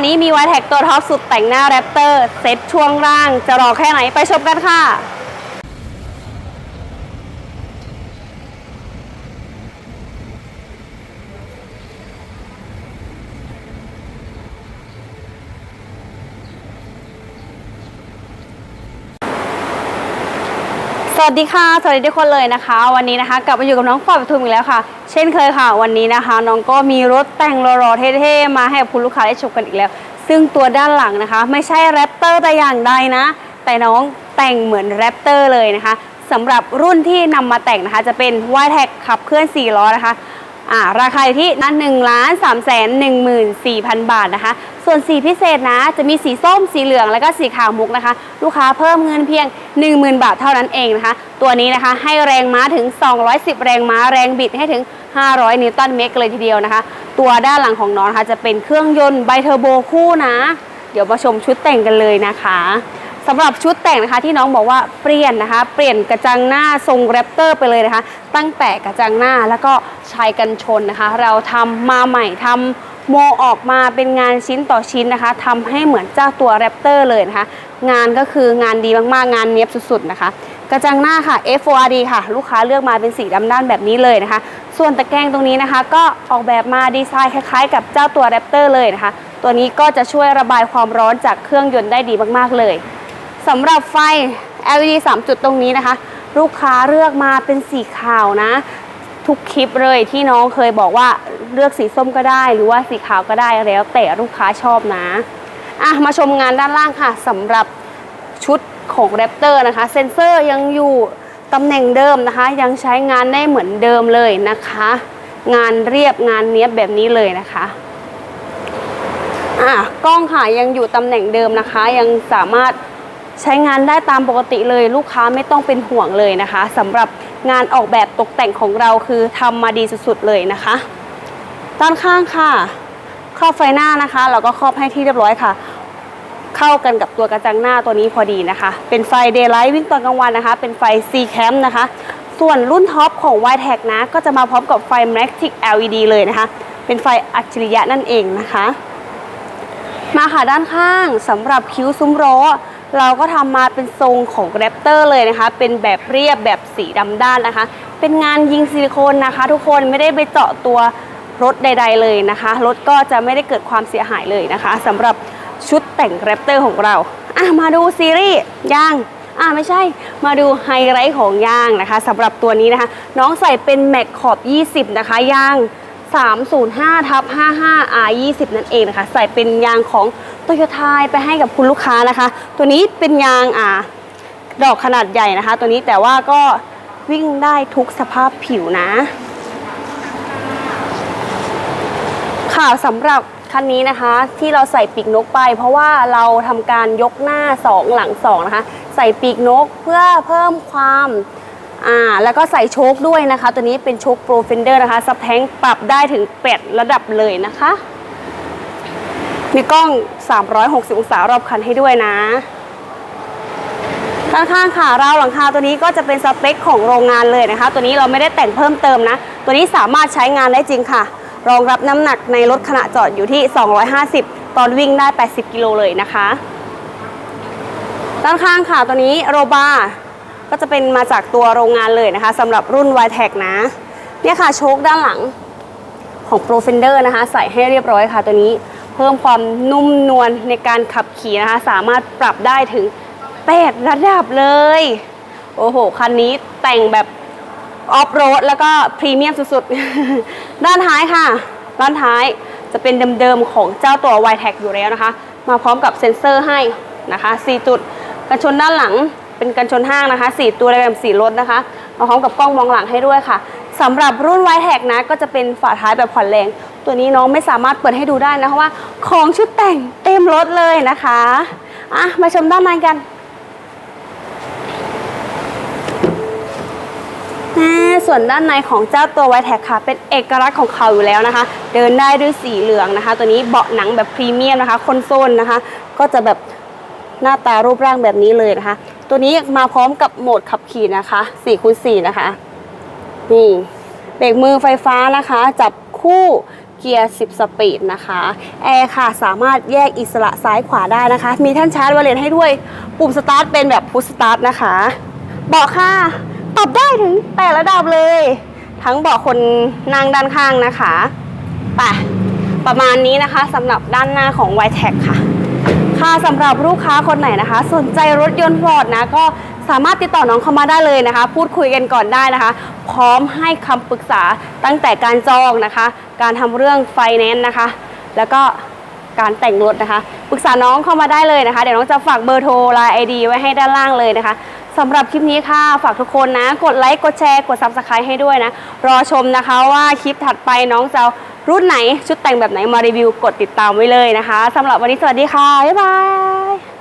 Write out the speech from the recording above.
วันนี้มีไวแท็กตัวท็อปสุดแต่งหน้าแรปเตอร์เซ็ตช่วงล่างจะรอแค่ไหนไปชมกันค่ะ สวัสดีค่ะ สวัสดีทุกคนเลยนะคะ วันนี้นะคะ กลับมาอยู่กับน้องขวัญปทุมอีกแล้วค่ะ เช่นเคยค่ะ วันนี้นะคะ น้องก็มีรถแต่งรอๆเท่ๆมาให้คุณลูกค้าได้ชมกันอีกแล้ว ซึ่งตัวด้านหลังนะคะ ไม่ใช่แรปเตอร์แต่อย่างใดนะ แต่น้องแต่งเหมือนแรปเตอร์เลยนะคะสำหรับรุ่นที่นำมาแต่งนะคะ จะเป็นไวแท็กขับเคลื่อน4ล้อนะคะ อ่าราคาที่นั้นหนึ่งล้านสามแสนหนึ่งหมื่นสี่พันบาทนะคะ ส่วนสีพิเศษนะจะมีสีส้มสีเหลืองแล้วก็สีขาวมุกนะคะ ลูกค้าเพิ่มเงินเพียง 10,000 บาทเท่านั้นเองนะคะ ตัวนี้นะคะให้แรงม้าถึง 210 แรงม้าแรงบิดให้ถึง 500 นิวตันเมตรเลยทีเดียวนะคะ ตัวด้านหลังของน้องนะคะจะเป็นเครื่องยนต์ไบเทอร์โบคู่นะ เดี๋ยวมาชมชุดแต่งกันเลยนะคะ สำหรับชุดแต่งนะคะที่น้องบอกว่าเปลี่ยนนะคะ เปลี่ยนกระจังหน้าทรงแรปเตอร์ไปเลยนะคะ ตั้งแต่กระจังหน้าแล้วก็ชายกันชนนะคะ เราทำมาใหม่ทำโมออกมาเป็นงานชิ้นต่อชิ้นนะคะทำให้เหมือนเจ้าตัวแรปเตอร์เลยนะคะ งานก็คืองานดีมากๆ งานเนี้ยบสุดๆนะคะ กระจังหน้าค่ะ F4RD ค่ะ ลูกค้าเลือกมาเป็นสีดำด้านแบบนี้เลยนะคะ ส่วนตะแกรงตรงนี้นะคะ ก็ออกแบบมาดีไซน์คล้ายๆ กับเจ้าตัวแรปเตอร์เลยนะคะ ตัวนี้ก็จะช่วยระบายความร้อนจากเครื่องยนต์ได้ดีมากๆเลย สำหรับไฟ LED 3 จุดตรงนี้นะคะ ลูกค้าเลือกมาเป็นสีขาวนะ ทุกคลิปเลยที่น้องเคยบอกว่าเลือกสีส้มก็ได้ หรือว่าสีขาวก็ได้แล้วแต่ลูกค้าชอบนะอะมาชมงานด้านล่างค่ะสำหรับชุดของแรปเตอร์นะคะ เซ็นเซอร์ยังอยู่ตำแหน่งเดิมนะคะ ยังใช้งานได้เหมือนเดิมเลยนะคะ งานเรียบงานเนี้ยบแบบนี้เลยนะคะอะกล้องค่ะยังอยู่ตำแหน่งเดิมนะคะ ยังสามารถ ใช้งานได้ตามปกติเลยลูกค้าไม่ต้องเป็นห่วงเลยนะคะสำหรับงานออกแบบตกแต่งของเราคือทำมาดีสุดๆเลยนะคะ ด้านข้างค่ะ ครอบไฟหน้านะคะ เราก็ครอบให้ที่เรียบร้อยค่ะ เข้ากันกับตัวกระจังหน้าตัวนี้พอดีนะคะ เป็นไฟ Daylight วิ่งตอนกลางวันนะคะ เป็นไฟ C Cam นะคะ ส่วนรุ่นท็อปของ y t e c นะ ก็จะมาพร้อมกับไฟ m a g t i c LED เลยนะคะ เป็นไฟอัจฉริยะนั่นเองนะคะ มาค่ะด้านข้างสำหรับคิ้วซุ้มล้อ เราก็ทำมาเป็นทรงของแรปเตอร์เลยนะคะ เป็นแบบเรียบแบบสีดำด้านนะคะ เป็นงานยิงซิลิโคนนะคะ ทุกคนไม่ได้ไปเจาะตัวรถใด ๆ เลยนะคะ รถก็จะไม่ได้เกิดความเสียหายเลยนะคะสำหรับชุดแต่งแรปเตอร์ของเราอะมาดูซีรีส์ยางอ่าไม่ใช่มาดูไฮไลท์ของยางนะคะสำหรับตัวนี้นะคะ น้องใส่เป็นแม็กขอบ 20 นะคะยาง 305ทับ55 R 20นั่นเองนะคะ ใส่เป็นยางของโตโยต้าไปให้กับคุณลูกค้านะคะ ตัวนี้เป็นยางอ่าดอกขนาดใหญ่นะคะ ตัวนี้แต่ว่าก็วิ่งได้ทุกสภาพผิวนะค่ะสำหรับคันนี้นะคะที่เราใส่ปีกนกไป เพราะว่าเราทำการยกหน้า 2 หลัง2นะคะ ใส่ปีกนกเพื่อเพิ่มความ อ่าแล้วก็ใส่โชคด้วยนะคะ ตัวนี้เป็นโชคโปรเฟนเดอร์นะคะซับแทงปรับได้ถึง 8 ระดับเลยนะคะ มีกล้อง 360 องศารอบคันให้ด้วยนะด้านข้างค่ะราวหลังคาตัวนี้ก็จะเป็นสเปคของโรงงานเลยนะคะ ตัวนี้เราไม่ได้แต่งเพิ่มเติมนะ ตัวนี้สามารถใช้งานได้จริงค่ะ รองรับน้ำหนักในรถขณะจอดอยู่ที่ 250 ตอนวิ่งได้ 80 กิโลเลยนะคะ ด้านข้างค่ะตัวนี้โรบา ก็จะเป็นมาจากตัวโรงงานเลยนะคะสำหรับรุ่น y t e c นะ เนี่ยค่ะโชคด้านหลังของ Pro Fender นะคะ ใส่ให้เรียบร้อยค่ะตัวนี้ เพิ่มความนุ่มนวลในการขับขี่นะคะ สามารถปรับได้ถึง 8 ระดับเลย โอ้โห คันนี้แต่งแบบออฟโรดแล้วก็พรีเมียมสุดๆ ด้านท้ายค่ะ ด้านท้ายจะเป็นเดิมๆ ของเจ้าตัว y t e c อยู่แล้วนะคะ มาพร้อมกับเซ็นเซอร์ให้นะคะ 4 จุด กันชนด้านหลัง เป็นกันชนห้างนะคะ 4 ตัวในแบบสีรถนะคะมาพร้อมกับกล้องมองหลังให้ด้วยค่ะสำหรับรุ่น y t e c นะ ก็จะเป็นฝาท้ายแบบผ่อนแรง ตัวนี้น้องไม่สามารถเปิดให้ดูได้นะเพราะว่าของชุดแต่งเต็มรถเลยนะคะอะมาชมด้านในกันส่วนด้านในของเจ้าตัวไวแท็กค่ะ เป็นเอกลักษณ์ของเขาอยู่แล้วนะคะ เดินได้ด้วยสีเหลืองนะคะ ตัวนี้เบาะหนังแบบพรีเมียมนะคะคอนโซลนะคะ ก็จะแบบหน้าตารูปร่างแบบนี้เลยนะคะ ตัวนี้มาพร้อมกับโหมดขับขี่นะคะ4คูณ4นะคะ นี่เบรกมือไฟฟ้านะคะ จับคู่เกียร์ 10 สปีดนะคะ แอร์ค่ะสามารถแยกอิสระซ้ายขวาได้นะคะ มีท่านชาร์จไวเลนให้ด้วย ปุ่มสตาร์ทเป็นแบบพุชสตาร์ทนะคะ เบาะค่ะปรับได้ถึงแต่ระดับเลย ทั้งเบาะคนนั่งด้านข้างนะคะ ไป ประมาณนี้นะคะสำหรับด้านหน้าของ y t e c ค่ะ ค่ะสำหรับลูกค้าคนไหนนะคะ สนใจรถยนต์ฟอร์ดนะก็สามารถติดต่อน้องเข้ามาได้เลยนะคะ พูดคุยกันก่อนได้นะคะ พร้อมให้คำปรึกษาตั้งแต่การจองนะคะ การทำเรื่องไฟแนนซ์นะคะ แล้วก็การแต่งรถนะคะปรึกษาน้องเข้ามาได้เลยนะคะ เดี๋ยวน้องจะฝากเบอร์โทรไลน์ไอดีไว้ให้ด้านล่างเลยนะคะสำหรับคลิปนี้ค่ะ ฝากทุกคนนะ กดไลค์ กดแชร์ กด subscribe ให้ด้วยนะ รอชมนะคะว่าคลิปถัดไปน้องจะ รุ่นไหนชุดแต่งแบบไหนมารีวิวกดติดตามไว้เลยนะคะสำหรับวันนี้สวัสดีค่ะ บ๊ายบาย